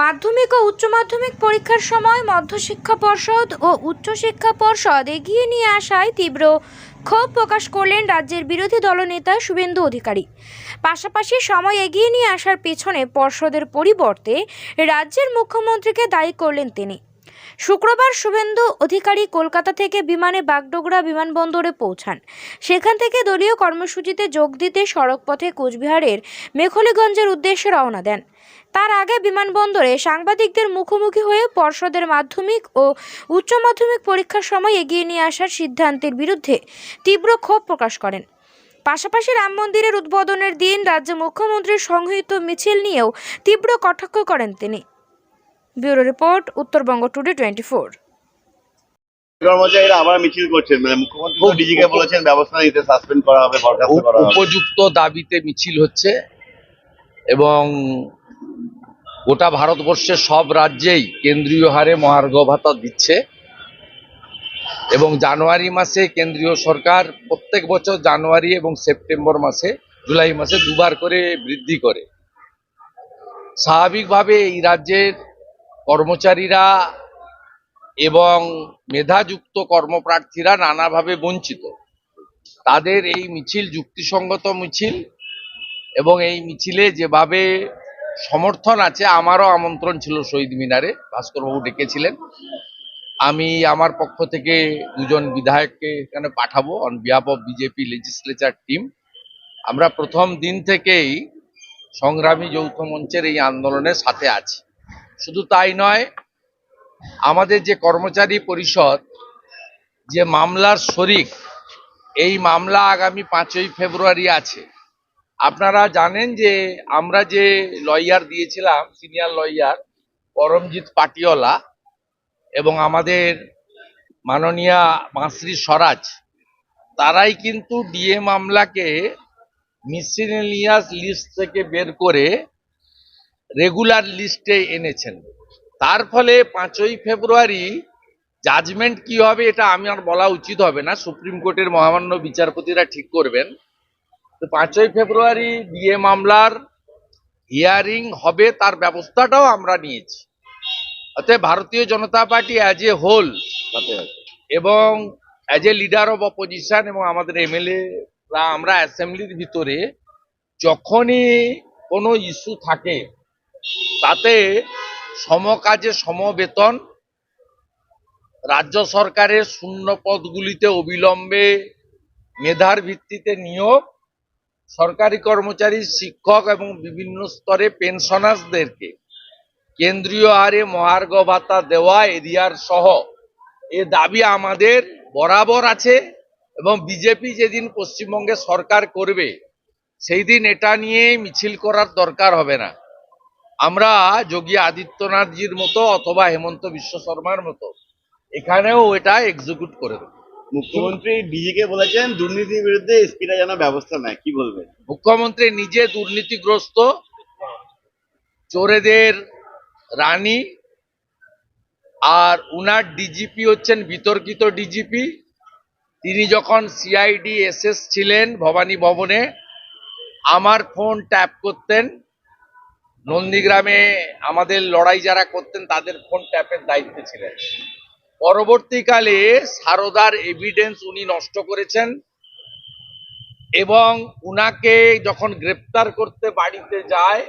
মাধ্যমিক ও উচ্চ মাধ্যমিক পরীক্ষার সময় মধ্যশিক্ষা পর্ষদ ও উচ্চশিক্ষা পর্ষদ এগিয়ে নিয়ে আসায় তীব্র ক্ষোভ প্রকাশ করলেন রাজ্যের বিরোধী দলনেতা শুভেন্দু অধিকারী। পাশাপাশি সময় এগিয়ে নিয়ে আসার পেছনে পর্ষদের পরিবর্তে রাজ্যের মুখ্যমন্ত্রীকে দায়ী করলেন তিনি। শুক্রবার শুভেন্দু অধিকারী কলকাতা থেকে বিমানে বাগডোগরা বিমানবন্দরে পৌঁছান। সেখান থেকে দলীয় কর্মসূচিতে যোগ দিতে সড়কপথে কোচবিহারের মেখলিগঞ্জের উদ্দেশ্যে রওনা দেন। তার আগে বিমানবন্দরে সাংবাদিকদের মুখোমুখি হয়ে পর্ষদের মাধ্যমিক ও উচ্চ মাধ্যমিক পরীক্ষার সময় এগিয়ে নিয়ে আসার সিদ্ধান্তের বিরুদ্ধে তীব্র ক্ষোভ প্রকাশ করেন। পাশাপাশি রাম মন্দিরের উদ্বোধনের দিন রাজ্য মুখ্যমন্ত্রীর সংহিত মিছিল নিয়েও তীব্র কটাক্ষ করেন তিনি। Bureau report Uttarbanga today twenty four. কর্মচারীরা আবার মিছিল করছেন মানে মুখ্যমন্ত্রী তো ডিজিকে বলেছেন ব্যবস্থা নিতে সাসপেন্ড করা হবে বরখাস্ত উপ- করা হবে। উপযুক্ত দাবিতে মিছিল হচ্ছে এবং গোটা ভারতবর্ষের সব রাজ্যেই কেন্দ্রীয় হারে মহার্ঘ ভাতা দিচ্ছে এবং জানুয়ারি মাসে কেন্দ্রীয় সরকার প্রত্যেক বছর জানুয়ারি এবং সেপ্টেম্বর মাসে জুলাই মাসে দুবার করে বৃদ্ধি করে। স্বাভাবিকভাবে এই রাজ্যের কর্মচারীরা এবং মেধাযুক্ত কর্মপ্রার্থীরা নানাভাবে বঞ্চিত। তাদের এই মিছিল যুক্তিসঙ্গত মিছিল এবং এই মিছিলে যেভাবে সমর্থন আছে, আমারও আমন্ত্রণ ছিল শহীদ মিনারে, ভাস্করবাবু ডেকেছিলেন। আমি আমার পক্ষ থেকে দুজন বিধায়ককে এখানে পাঠাবো on behalf of BJP legislature team আমরা প্রথম দিন থেকেই সংগ্রামী যৌথ মঞ্চের এই আন্দোলনের সাথে আছি। শুধু তাই নয়, আমাদের যে কর্মচারী পরিষদ, যে মামলার শরিক, এই মামলা আগামী পাঁচই ফেব্রুয়ারি আছে। আপনারা জানেন যে আমরা যে লয়ার দিয়েছিলাম, সিনিয়র লয়ার, পরমজিৎ পাটিওলা এবং আমাদের মাননীয়া মাসরি স্বরাজ, তারাই কিন্তু ডিএ মামলাকে মিসিলিনিয়াস লিস্ট থেকে বের করে রেগুলার লিস্টে এনেছেন। তার ফলে পাঁচই ফেব্রুয়ারি জাজমেন্ট কি হবে এটা আমি আর বলা উচিত হবে না সুপ্রিম কোর্টের মহামান্য বিচারপতিরা ঠিক করবেন। তো পাঁচই ফেব্রুয়ারি বিয়ে মামলার হিয়ারিং হবে তার ব্যবস্থাটাও আমরা নিয়েছি। অতএব Bharatiya Janata party as a whole এবং as a leader of opposition এবং আমাদের এমএলএ আমরা অ্যাসেম্বলির ভিতরে যখনই কোনো ইস্যু থাকে তাতে সমকাজে সমবেতন, রাজ্য সরকারের শূন্য পদগুলিতে অবিলম্বে মেধার ভিত্তিতে নিয়োগ, সরকারি কর্মচারী, শিক্ষক এবং বিভিন্ন স্তরে পেনশনার্সদেরকে কেন্দ্রীয় হারে মহার্ঘ ভাতা দেওয়া এরিয়ার সহ এ দাবি আমাদের বরাবর আছে এবং বিজেপি যেদিন পশ্চিমবঙ্গে সরকার করবে সেই দিন এটা নিয়ে মিছিল করার দরকার হবে না। আমরা যোগী আদিত্যনাথজির মতো অথবা হেমন্ত বিশ্ব শর্মার মতো এখানেও এটা এক্সিকিউট করে দেবো। মুখ্যমন্ত্রী ডিজিকে বলেছেন দুর্নীতির বিরুদ্ধে এসপিরা যেন ব্যবস্থা নেয়। কি বলবেন? মুখ্যমন্ত্রী নিজে দুর্নীতিগ্রস্ত চোরেদের রানী আর উনার ডিজিপি হচ্ছেন বিতর্কিত ডিজিপি তিনি যখন সিআইডি এসএস ছিলেন ভবানী ভবনে আমার ফোন ট্যাপ করতেন। নন্দীগ্রামে আমাদের লড়াই যারা করতেন, তাদের ফোন ট্যাপের দায়িত্বে ছিলেন? পরবর্তীকালে সারদার এভিডেন্স উনি নষ্ট করেছেন এবং উনাকে যখন গ্রেপ্তার করতে বাড়িতে যায়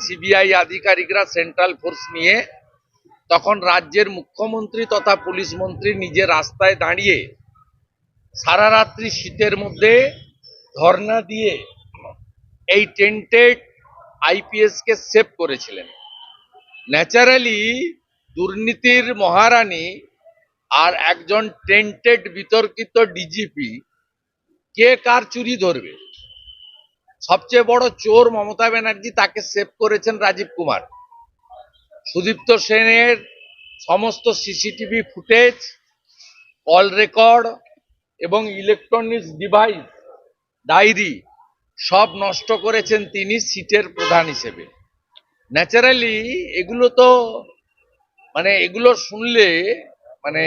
সিবিআই আধিকারিকরা, সেন্ট্রাল ফোর্স নিয়ে, তখন রাজ্যের মুখ্যমন্ত্রী তথা পুলিশ মন্ত্রী নিজে রাস্তায় দাঁড়িয়ে সারা রাত্রি শীতের মধ্যে ধর্না দিয়ে এই টেন্টেড আইপিএস কে সেভ করেছিলেন। ন্যাচারালি দুর্নীতির মহারানী আর একজন টেন্টেড বিতর্কিত ডিজিপি কে কার চুরি ধরবে? সবচেয়ে বড় চোর মমতা ব্যানার্জি তাকে সেভ করেছেন রাজীব কুমার। সুদীপ্ত সেনের সমস্ত সিসিটিভি ফুটেজ কল রেকর্ড এবং ইলেকট্রনিক্স ডিভাইস ডায়েরি সব নষ্ট করেছেন তিনি সিটের প্রধান হিসেবে। ন্যাচারালি এগুলো তো মানে এগুলো শুনলে মানে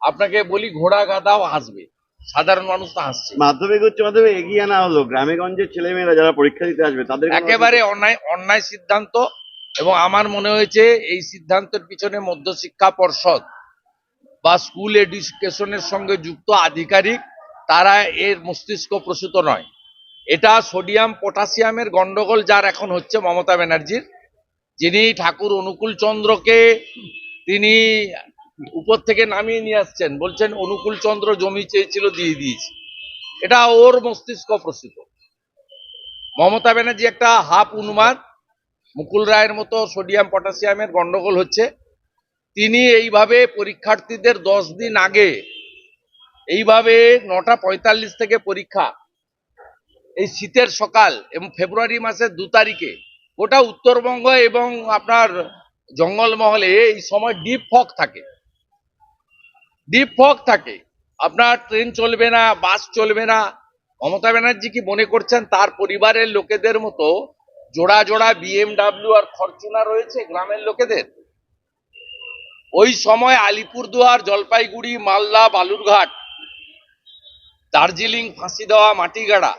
আপনাকে বলি ঘোড়া গাদাও হাসবে। সাধারণ মানুষ তো হাসছে। মাধ্যমিক উচ্চ মাধ্যমিক এগিয়ে আনা হলো। গ্রামে গঞ্জের ছেলেমেয়েরা যারা পরীক্ষা দিতে আসবে তাদের একেবারে অন্যায় অন্যায় সিদ্ধান্ত এবং আমার মনে হয়েছে এই সিদ্ধান্তের পিছনে মধ্যশিক্ষা পর্ষদ বা স্কুল এডুকেশনের সঙ্গে যুক্ত আধিকারিক তারা এর মস্তিষ্ক প্রসূত নয়। এটা সোডিয়াম পটাশিয়ামের গন্ডগোল যার এখন হচ্ছে মমতা ব্যানার্জির। যিনি ঠাকুর অনুকূল চন্দ্রকে তিনি উপর থেকে নামিয়ে নিয়ে আসছেন, বলছেন অনুকূল চন্দ্র জমি চেয়েছিল দিয়ে দিয়েছি। এটা ওর মস্তিষ্ক প্রসূত। মমতা ব্যানার্জি একটা হাফ উন্মাদ, মুকুল রায়ের মতো সোডিয়াম পটাশিয়ামের গন্ডগোল হচ্ছে। তিনি এইভাবে পরীক্ষার্থীদের দশ দিন আগে, এইভাবে নটা পঁয়তাল্লিশ থেকে পরীক্ষা এই শীতের সকাল এবং ফেব্রুয়ারি মাসের দু তারিখে গোটা উত্তরবঙ্গ এবং আপনার জঙ্গলমহলে এই সময় ডিপ ফগ থাকে। ডিপ ফগ থাকে। আপনার ট্রেন চলবে না, বাস চলবে না। মমতা ব্যানার্জি কি মনে করছেন তার পরিবারের লোকেদের মতো জোড়া জোড়া বিএমডাব্লিউ আর ফরচুনা রয়েছে গ্রামের লোকেদের? ওই সময় আলিপুরদুয়ার, জলপাইগুড়ি, মালদা, বালুরঘাট, দার্জিলিং ফাঁসি দেওয়া মাটিগাড়া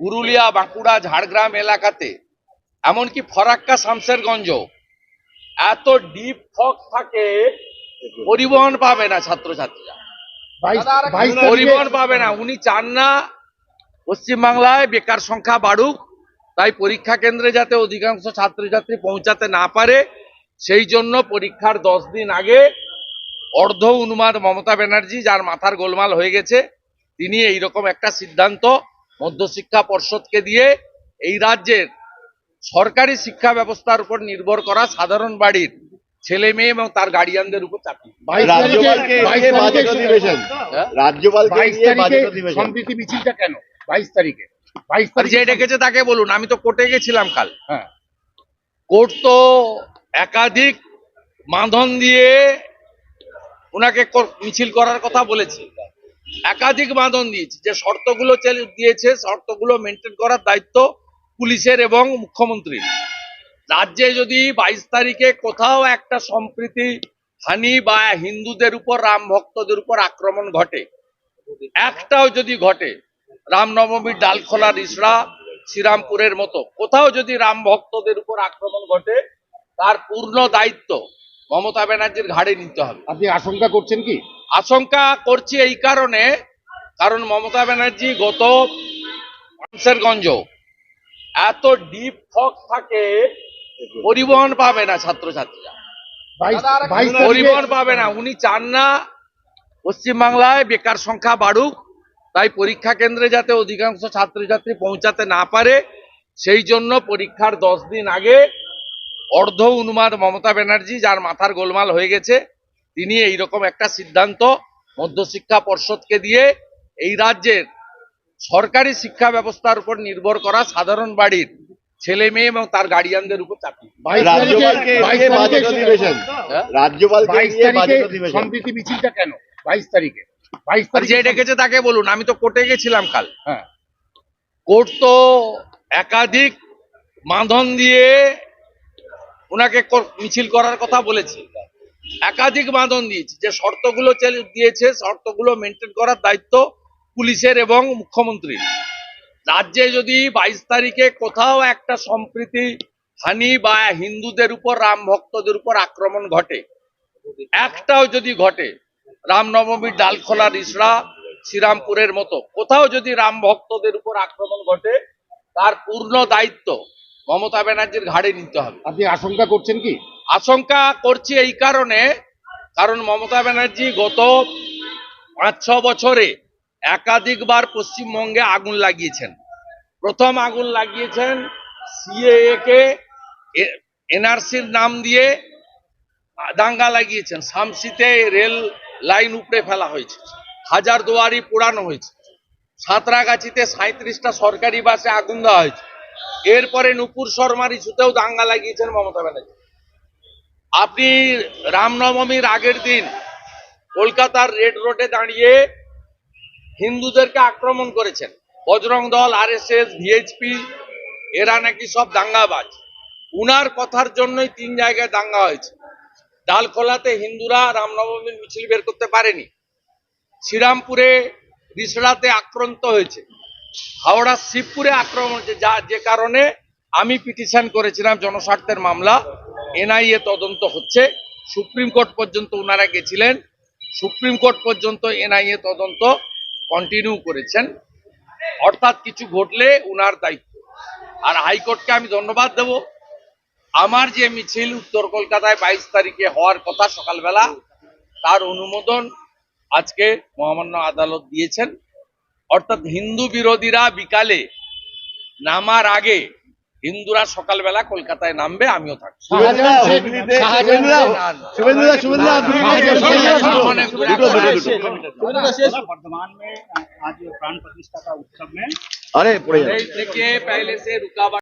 পুরুলিয়া বাঁকুড়া ঝাড়গ্রাম এলাকাতে এমনকি ফরাক্কা শামসেরগঞ্জ এত ডিপ ফগ থাকে পরিবহন পাবে না ছাত্রছাত্রীরা। পরিবহন পাবে না। উনি চান না পশ্চিমবাংলায় বেকার সংখ্যা বাড়ুক তাই পরীক্ষা কেন্দ্রে যাতে অধিকাংশ ছাত্রছাত্রী পৌঁছাতে না পারে সেই জন্য পরীক্ষার দশ দিন আগে অর্ধ উন্মাদ মমতা ব্যানার্জি যার মাথার গোলমাল হয়ে গেছে তিনি এইরকম একটা সিদ্ধান্ত মধ্যশিক্ষা পর্ষদকে দিয়ে এই রাজ্যের সরকারি শিক্ষা ব্যবস্থার উপর নির্ভর করা সাধারণ বাড়ির ছেলে মেয়ে এবং তার গার্ডিয়ানদের উপর বাইশ হ্যাঁ? তারিখে বাজেট অধিবেশন। সম্প্রীতি মিছিলটা কেন? বাইশ তারিখে। বাইশ আর যে ডেকেছে তাকে বলুন আমি তো কোর্টে গেছিলাম কাল। হ্যাঁ। কোর্ট তো একাধিক বাঁধন দিয়ে ওনাকে মিছিল করার কথা বলেছে। একাধিক বাঁধন দিয়েছে। যে শর্তগুলো দিয়েছে, শর্তগুলো মেনটেন করার দায়িত্ব পুলিশের এবং মুখ্যমন্ত্রীর রাজ্যে যদি বাইশ তারিখে কোথাও একটা সম্প্রীতি হানি বা হিন্দুদের উপর, রাম ভক্তদের উপর আক্রমণ ঘটে, একটাও যদি ঘটে রামনবমীর ডালখোলা রিসড়া শ্রীরামপুরের মতো, কোথাও যদি রাম ভক্তদের উপর আক্রমণ ঘটে, তার পূর্ণ দায়িত্ব মমতা ব্যানার্জির ঘাড়ে নিতে হবে। আপনি আশঙ্কা করছেন কি? আশঙ্কা করছি এই কারণে কারণ মমতা ব্যানার্জি গত পানসেরগঞ্জ এত ডিপ ফগ থাকে পরিবহন পাবে না ছাত্রছাত্রীরা। পরিবহন পাবে না। উনি চান না পশ্চিমবাংলায় বেকার সংখ্যা বাড়ুক তাই পরীক্ষা কেন্দ্রে যাতে অধিকাংশ ছাত্রছাত্রী পৌঁছাতে না পারে সেই জন্য পরীক্ষার দশ দিন আগে অর্ধ উন্মাদ মমতা ব্যানার্জি যার মাথার গোলমাল হয়ে গেছে তিনি এইরকম একটা সিদ্ধান্ত মধ্যশিক্ষা পর্ষদকে দিয়ে এই রাজ্যের সরকারি শিক্ষা ব্যবস্থার উপর নির্ভর করা সাধারণ বাড়ির ছেলে মেয়ে এবং তার গার্ডিয়ানদের উপর অধিবেশন। হ্যাঁ? সম্প্রীতি মিছিলটা কেন? বাইশ তারিখে। বাইশ যে ডেকেছে তাকে বলুন আমি তো কোর্টে গেছিলাম কাল। হ্যাঁ। কোর্ট তো একাধিক বাঁধন দিয়ে ওনাকে মিছিল করার কথা বলেছে। একাধিক বাঁধন দিয়েছে। যে শর্তগুলো দিয়েছে, শর্তগুলো মেনটেন করার দায়িত্ব পুলিশের এবং মুখ্যমন্ত্রীর রাজ্যে যদি বাইশ তারিখে কোথাও একটা সম্প্রীতি হানি বা হিন্দুদের উপর, রাম ভক্তদের উপর আক্রমণ ঘটে, একটাও যদি ঘটে রামনবমীর ডালখোলা রিসড়া শ্রীরামপুরের মতো, কোথাও যদি রাম ভক্তদের উপর আক্রমণ ঘটে, তার পূর্ণ দায়িত্ব মমতা ব্যানার্জির ঘাড়ে নিতে হবে। আপনি আশঙ্কা করছেন কি? আশঙ্কা করছি এই কারণে কারণ মমতা ব্যানার্জি গত পাঁচ ছ বছরে একাধিকবার পশ্চিমবঙ্গে আগুন লাগিয়েছেন। প্রথম আগুন লাগিয়েছেন সিএএ কে এনআরসির নাম দিয়ে দাঙ্গা লাগিয়েছেন। শামসিতে রেল লাইন উপড়ে ফেলা হয়েছে। হাজার দুয়ারি পোড়ানো হয়েছে। সাঁতরাগাছিতে সাঁত্রিশটা সরকারি বাসে আগুন দেওয়া হয়েছে। এরপরে নুপুর শর্মার ইস্যুতেও দাঙ্গা লাগিয়েছেন মমতা ব্যানার্জি। আপনি রামনবমীর আগের দিন কলকাতার রেড রোডে দাঁড়িয়ে হিন্দুদেরকে আক্রমণ করেছেন। বজরং দল আর এস এস ভিএইচপি, এরা নাকি সব দাঙ্গাবাজ। উনার কথার জন্যই তিন জায়গায় দাঙ্গা হয়েছে। ডালখোলাতে হিন্দুরা রামনবমীর মিছিল বের করতে পারেনি। শ্রীরামপুরে রিসড়াতে আক্রান্ত হয়েছে। হাওড়া শিবপুরে আক্রমণ যা যে কারণে আমি পিটিশন করেছিলাম জনস্বার্থের মামলা। এনআইএ তদন্ত হচ্ছে। সুপ্রিম কোর্ট পর্যন্ত ওনারা গেছিলেন। সুপ্রিম কোর্ট পর্যন্ত এনআইএ তদন্ত কন্টিনিউ করেছেন। অর্থাৎ কিছু ঘটলে উনার দায়িত্ব। আর হাইকোর্টকে আমি ধন্যবাদ দেব। আমার যে মিছিল উত্তর কলকাতায় বাইশ তারিখে হওয়ার কথা সকালবেলা, তার অনুমোদন আজকে মহামান্য আদালত দিয়েছেন। অর্থাৎ হিন্দু বিরোধীরা বিকালে নামার আগে হিন্দুরা সকালবেলা কলকাতায় নামবে আমিও থাকবো শুভেন্দুদা, শাহজাহান শেখ- হুগলিতে শাহজাহান শুভেন্দুদা, শেখ- শুভেন্দুদা, শুভেন্দুদা, দুটো শাহজাহান দুটো, শেখ- দুটো, দুটো, দুটো, দুটো। वर्तमान में आज प्राण प्रतिष्ठा का उत्सव में আরে পড়ে যাবে এই থেকে पहले से रुकावट